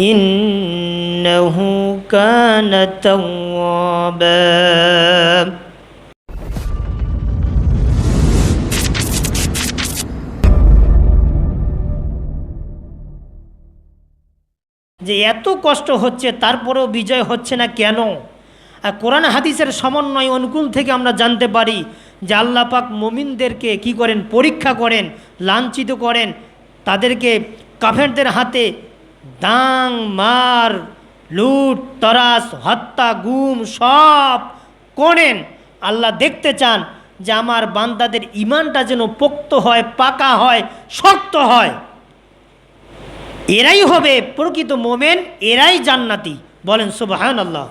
إنه كان توابا যে এত কষ্ট হচ্ছে তারপরেও বিজয় হচ্ছে না কেন আর কোরআন হাদিসের সমন্বয় অনুকূল থেকে আমরা জানতে পারি যে আল্লাহ পাক মমিনদেরকে কি করেন পরীক্ষা করেন লাঞ্ছিত করেন তাদেরকে কাফেরদের হাতে দাং, মার, লুট, তরাস, হত্যা, গুম সব করেন আল্লাহ দেখতে চান যে আমার বান্দাদের ইমানটা যেন পোক্ত হয়, পাকা হয়, শক্ত হয়। এরাই হবে প্রকৃত মোমেন, এরাই জান্নাতি। বলেন সুবাহান আল্লাহ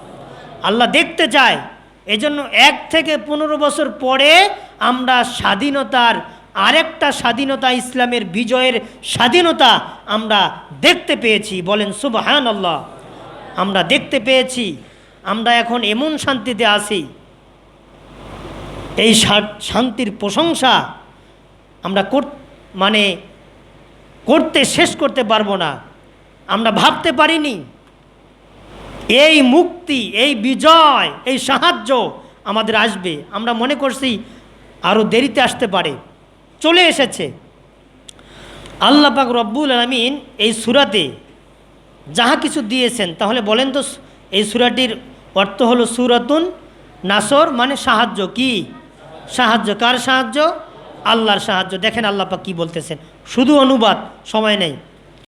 আল্লাহ দেখতে চায়। এজন্য এক থেকে পনেরো বছর পরে আমরা স্বাধীনতার আরেকটা স্বাধীনতা ইসলামের বিজয়ের স্বাধীনতা আমরা দেখতে পেয়েছি। বলেন সুবাহান আমরা দেখতে পেয়েছি। আমরা এখন এমন শান্তিতে আছি। এই শান্তির প্রশংসা আমরা মানে করতে শেষ করতে পারব না। আমরা ভাবতে পারিনি। এই মুক্তি, এই বিজয়, এই সাহায্য আমাদের আসবে। আমরা মনে করছি আরও দেরিতে আসতে পারে। চলে এসেছে। আল্লাহ পাক রব্বুল আলমিন এই সুরাতে যাহা কিছু দিয়েছেন, তাহলে বলেন তো, এই সুরাটির অর্থ হলো সুরাতুন নাসর মানে সাহায্য কি? সাহায্য কার সাহায্য? আল্লাহর সাহায্য। দেখেন আল্লাহ পাক কী বলতেছেন। শুধু অনুবাদ, সময় নেই।